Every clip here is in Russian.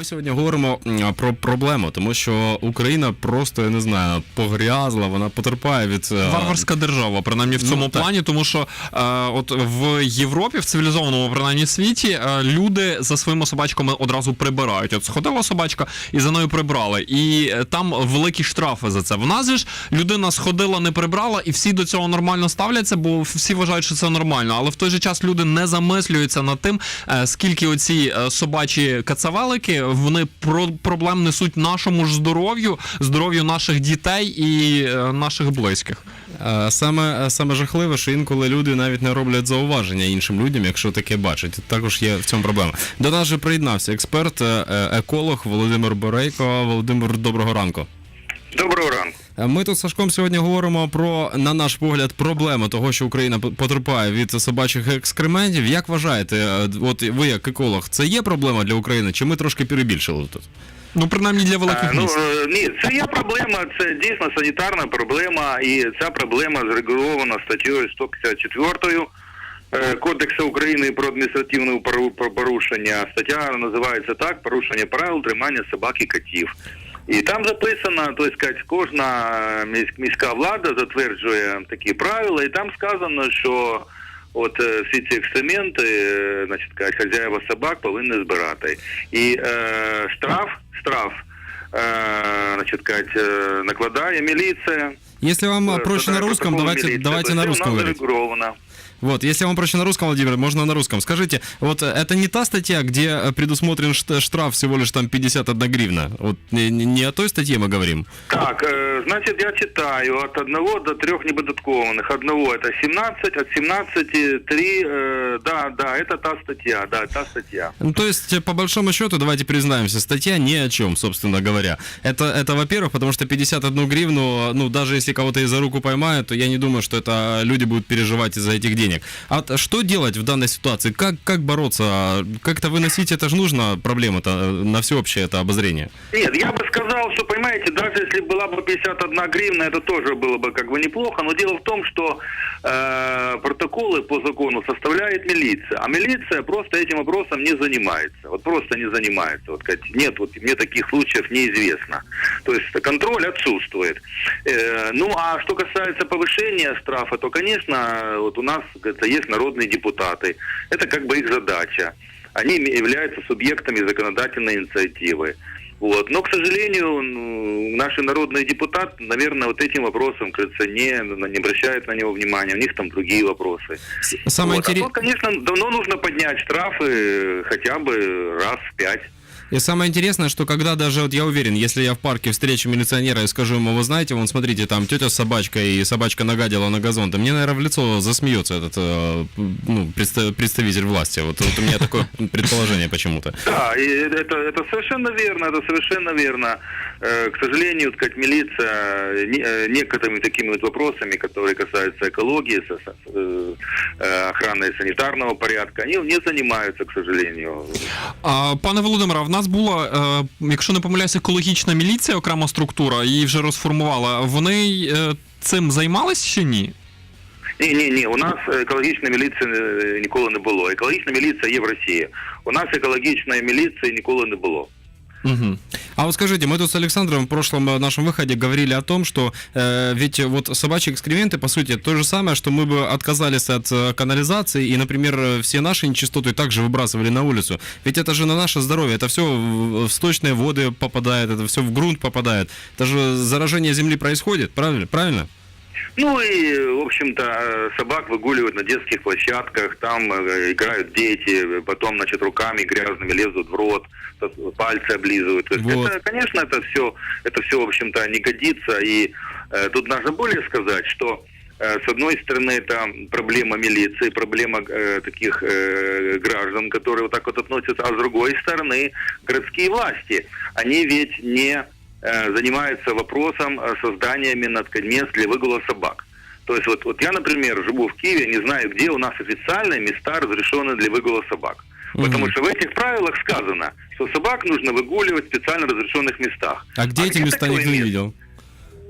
Ми сьогодні говоримо про проблему, тому що Україна просто я не знаю, погрязла, вона потерпає від е, Варварська держава, принаймні в Ну, цьому так. плані, тому що е, от в Європі, в цивілізованому принаймні світі, е, люди за своїми собачками одразу прибирають. От сходила собачка і за нею прибрали. І е, там великі штрафи за це. В нас же ж людина сходила, не прибрала, і всі до цього нормально ставляться, бо всі вважають, що це нормально. Але в той же час люди не замислюються над тим, е, скільки оці е, собачі кацавелики вони про проблем несуть нашому ж здоров'ю, здоров'ю наших дітей і е, наших близьких. Е, Саме, саме жахливе, що інколи люди навіть не роблять зауваження іншим людям, якщо таке бачать. Також є в цьому проблема. До нас же приєднався експерт, е, еколог Володимир Борейко. Володимир, доброго ранку. Доброго ранку. Е, Ми тут з Сашком сьогодні говоримо про, на наш погляд, проблему того, що Україна потерпає від собачих екскрементів. Як вважаєте, е, от ви як еколог, це є проблема для України, чи ми трошки перебільшили тут? Ну, принаймні для великих А, ну, е, ні, це є проблема, це дійсно санітарна проблема, і ця проблема зрегульована статтею 154 е, Кодексу України про адміністративне порушення. Стаття називається так: порушення правил тримання собак і котів. І там записано, то есть, сказать, кожна міська влада затверджує такі правила, і там сказано, що от е, всі ці екстременти, е, значить, кажуть, хазяїва собак повинні збирати. І е, штраф, штраф, е, значить, кажуть, е, накладає міліція. Если вам Е, проще на русском, давайте, давайте на русском говорить. Вот, если вам проще на русском, Владимир, можно на русском. Скажите, вот э, это не та статья, где э, предусмотрен шт- штраф всего лишь там 51 гривна? Вот не, о той статье мы говорим. Так, э, значит, я читаю от одного до трех неподатковых. Одного это 17, от 17 3, э, да, да, это та статья, да, та статья. Ну, то есть, по большому счету, давайте признаемся, статья ни о чем, собственно говоря. Это, это во-первых, потому что 51 гривну, ну, даже если кого-то и за руку поймают, то я не думаю, что это люди будут переживать из-за этих денег. А вот что делать в данной ситуации? Как, как бороться? Как-то выносить это же нужно, проблема-то, э, на всеобщее это обозрение? Нет, я бы сказал, что, понимаете, даже если была бы 51 гривна, это тоже было бы как бы неплохо, но дело в том, что э, протоколы по закону составляет милиция, а милиция просто этим вопросом не занимается, вот просто не занимается, вот нет, вот мне таких случаев неизвестно, то есть контроль отсутствует. Э, ну, а что касается повышения штрафа, то, конечно, вот у нас говорится, есть народные депутаты, это как бы их задача, они являются субъектами законодательной инициативы. Вот. Но, к сожалению, наши народные депутаты, наверное, вот этим вопросом, кажется, не, не обращают на него внимания. У них там другие вопросы. Самое Вот. А интерес- тут, конечно, давно нужно поднять штрафы э, хотя бы раз в пять. И самое интересное, что когда даже, вот я уверен, если я в парке встречу милиционера и скажу ему, вы знаете, вон смотрите, там тетя с собачкой, и собачка нагадила на газон, то мне, наверное, в лицо засмеется этот э, ну, представ- представитель власти. Вот, вот у меня такое предположение почему-то. Да, и это, это совершенно верно, это совершенно верно. Э, К сожалению, сказать, милиция э, некоторыми такими вот вопросами, которые касаются экологии, охраны санитарного порядка, они не занимаются, к сожалению. А, пане Володимире, в нас була, е, якщо не помиляюсь, екологічна міліція, окрема структура, її вже розформувала. Вони е, цим займались чи ні? Ні, ні, ні. У нас екологічної міліції е, ніколи не було. Екологічна міліція є в Росії. У нас екологічної міліції ніколи не було. Угу. А вот скажите, мы тут с Александром в прошлом э, нашем выходе говорили о том, что э, ведь вот собачьи экскременты, по сути, то же самое, что мы бы отказались от э, канализации и, например, э, все наши нечистоты также выбрасывали на улицу. Ведь это же на наше здоровье, это все в в сточные воды попадает, это все в грунт попадает. Это же заражение земли происходит, правильно? Правильно? Ну и, в общем-то, э, собак выгуливают на детских площадках, там э, играют дети, потом, значит, руками грязными лезут в рот, пальцы облизывают. То есть Вот. это, конечно, это все, это все, в общем-то, не годится. И э, тут нужно более сказать, что э, с одной стороны, это проблема милиции, проблема э, таких э, граждан, которые вот так вот относятся, а с другой стороны, городские власти. Они ведь не э, занимаются вопросом э, создания мест для выгула собак. То есть вот, вот я, например, живу в Киеве, не знаю, где у нас официальные места разрешенные для выгула собак. Потому Мгм. что в этих правилах сказано, что собак нужно выгуливать в специально разрешенных местах. А где эти места никто не видел?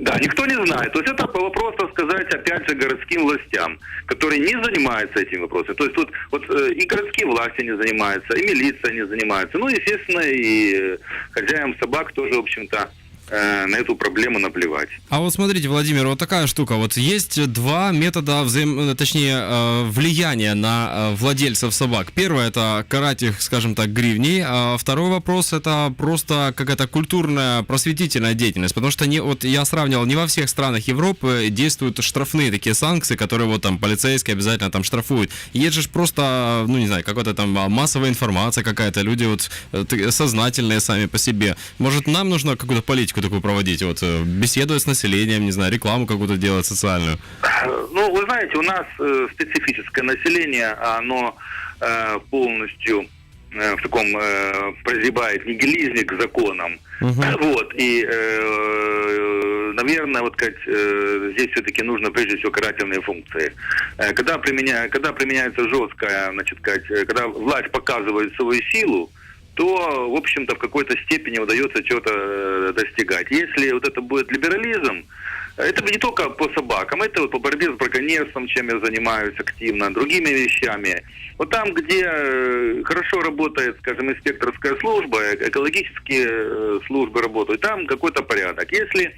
Да, никто не знает. То есть это по вопрос, так сказать, опять же, городским властям, которые не занимаются этими вопросами. То есть тут вот э, и городские власти не занимаются, и милиция не занимается. Ну, естественно, и э, хозяям собак тоже, в общем-то, э, на эту проблему наплевать. А вот смотрите, Владимир, вот такая штука. Вот есть два метода взаим... э, точнее, э, влияния на э, владельцев собак. Первое это карать их, скажем так, гривней. А второй вопрос это просто какая-то культурная просветительная деятельность. Потому что не, вот я сравнивал, не во всех странах Европы действуют штрафные такие санкции, которые вот там полицейские обязательно там штрафуют. Есть же просто, ну не знаю, какая-то там массовая информация какая-то, люди вот сознательные сами по себе. Может, нам нужно какую-то политику такую проводить, вот э, беседовать с населением, не знаю, рекламу какую-то делать социальную. Ну, вы знаете, у нас э, специфическое население, а оно э, полностью э, в таком э, прозябает нигилизме к законам. Вот, и, э, наверное, вот как э, здесь все-таки нужно прежде всего карательные функции. Э, когда, применя, когда применяется жесткая, значит, сказать, э, когда власть показывает свою силу, то, в общем-то, в какой-то степени удается чего-то э, достигать. Если вот это будет либерализм, это не только по собакам, это вот по борьбе с браконьерством, чем я занимаюсь активно, другими вещами. Вот там, где э, хорошо работает, скажем, инспекторская служба, э- экологические службы работают, там какой-то порядок. Если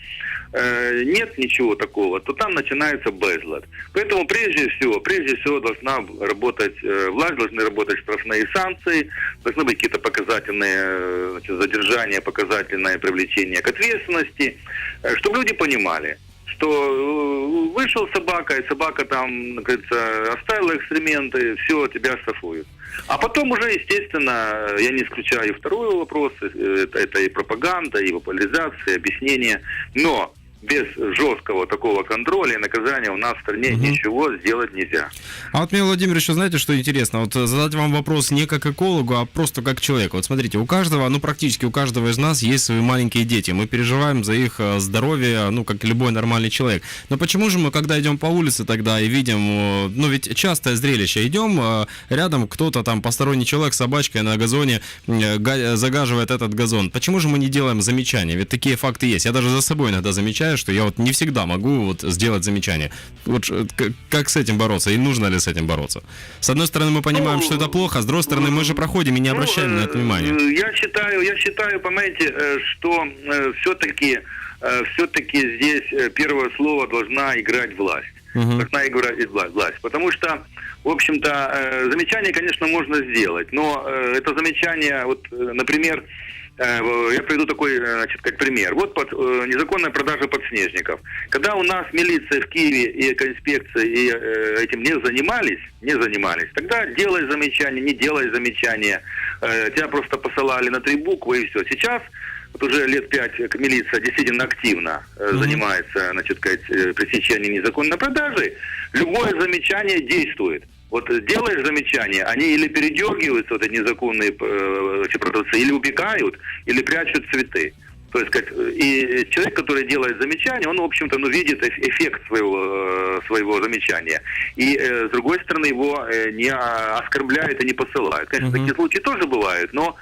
э, нет ничего такого, то там начинается безлад. Поэтому прежде всего, прежде всего должна работать, э, власть должны работать штрафные санкции, должны быть какие-то показательные э, значит, задержания, показательное привлечение к ответственности, э, чтобы люди понимали, что э, вышел собака, и собака там, говорится, оставила экскременты, все, тебя штрафуют. А потом уже, естественно, я не исключаю второй вопрос, э, это, это и пропаганда, и популяризация, и объяснение, но без жесткого такого контроля и наказания у нас в стране ничего сделать нельзя. А вот мне, Владимир, еще знаете, что интересно? Вот э, задать вам вопрос не как экологу, а просто как человеку. Вот смотрите, у каждого, ну практически у каждого из нас есть свои маленькие дети. Мы переживаем за их э, здоровье, ну как любой нормальный человек. Но почему же мы, когда идем по улице тогда и видим, э, ну ведь частое зрелище, идем, рядом кто-то там, посторонний человек с собачкой на газоне га- загаживает этот газон. Почему же мы не делаем замечания? Ведь такие факты есть. Я даже за собой иногда замечаю, что я вот не всегда могу вот сделать замечание. Вот как с этим бороться и нужно ли с этим бороться? С одной стороны, мы понимаем, Ну, что это плохо, с другой стороны, мы же проходим и не обращаем Ну, на это э, внимания. э, Я считаю, я считаю, понимаете, э, что все-таки все-таки здесь первое слово должна играть власть. Мгм. Должна играть вла- власть. Потому что, в общем-то, замечание, конечно, можно сделать, но это замечание, вот, например, я приведу такой, э, значит, как пример. Вот под, э, незаконная продажа подснежников. Когда у нас милиция в Киеве и экоинспекция и, э, этим не занимались, не занимались, тогда делай замечание, не делай замечание. Э, тебя просто посылали на три буквы и все. Сейчас вот уже лет пять э, милиция действительно активно э, занимается, значит, сказать, э, пресечением незаконной продажи. Любое замечание действует. Вот делаешь замечание, они или передергиваются, вот эти незаконные э, эти продавцы, или убегают, или прячут цветы. То есть, как, и человек, который делает замечание, он, в общем-то, ну, видит эф- эффект своего, э, своего замечания. И, э, с другой стороны, его э, не оскорбляют и не посылают. Конечно, такие случаи тоже бывают, но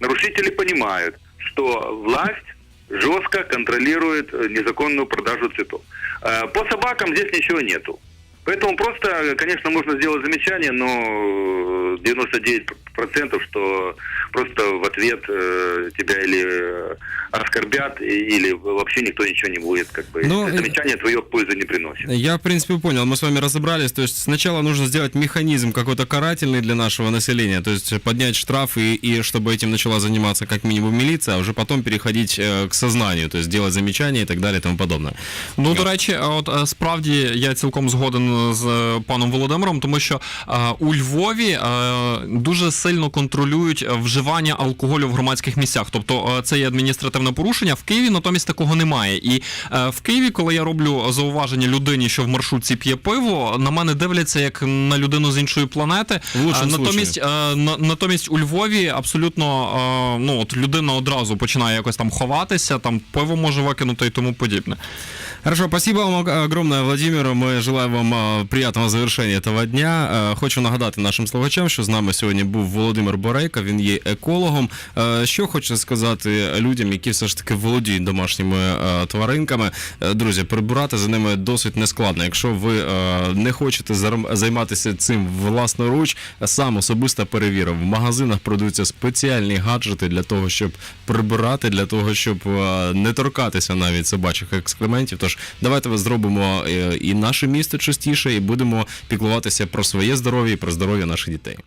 нарушители понимают, что власть жестко контролирует э, незаконную продажу цветов. Э, По собакам здесь ничего нету. Поэтому просто, конечно, можно сделать замечание, но 99% процентов, что просто в ответ э, тебя или э, оскорбят, или вообще никто ничего не будет, как бы. Ну, э, замечание твое пользы не приносит. Я, в принципе, понял. Мы с вами разобрались. То есть сначала нужно сделать механизм какой-то карательный для нашего населения, то есть поднять штраф и, и чтобы этим начала заниматься как минимум милиция, а уже потом переходить э, к сознанию, то есть делать замечания и так далее и тому подобное. Ну, до речі, а от а, справді я цілком згоден з паном Володимиром, тому що е, у Львові е, дуже сильно контролюють е, вживання алкоголю в громадських місцях. Тобто е, це є адміністративне порушення. В Києві натомість такого немає. І е, в Києві, коли я роблю зауваження людині, що в маршрутці п'є пиво, на мене дивляться як на людину з іншої планети. Натомість, на- натомість у Львові абсолютно ну от людина одразу починає якось там ховатися, там пиво може викинути і тому подібне. Хорошо, спасибо вам ог- огромное, Владимир. Мы желаем вам приятного завершення этого дня. Хочу нагадати нашим слухачам, що з нами сьогодні був Володимир Борейко, він є екологом. Що хочеться сказати людям, які все ж таки володіють домашніми тваринками. Е, Друзі, прибирати за ними досить нескладно. Якщо ви не хочете займатися цим власноруч, сам особисто перевірив. В магазинах продаються спеціальні гаджети для того, щоб прибирати, для того, щоб не торкатися навіть собачих екскрементів. Тож давайте зробимо е, і наше місто чистіше, і будемо піклуватися про своє здоров'я і про здоров'я наших дітей.